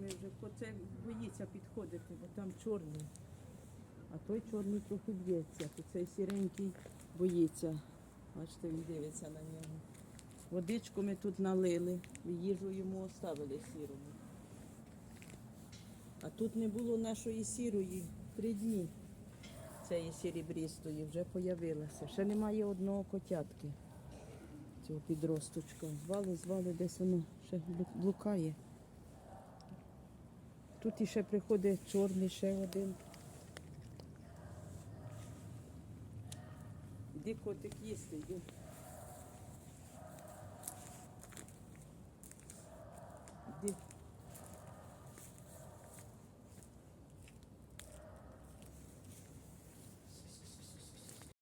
ми вже, оце боїться підходити, бо там чорний. А той чорний трохи б'ється, то цей сіренький боїться. Бачите, він дивиться на нього. Водичку ми тут налили, їжу йому оставили сірому. А тут не було нашої сірої три дні. Цієї сірібрістої вже появилася. Ще немає одного котятки. Цього підросточка. Звали, звали, десь воно ще блукає. Тут іще приходить чорний ще один. Де котик їсти, йде.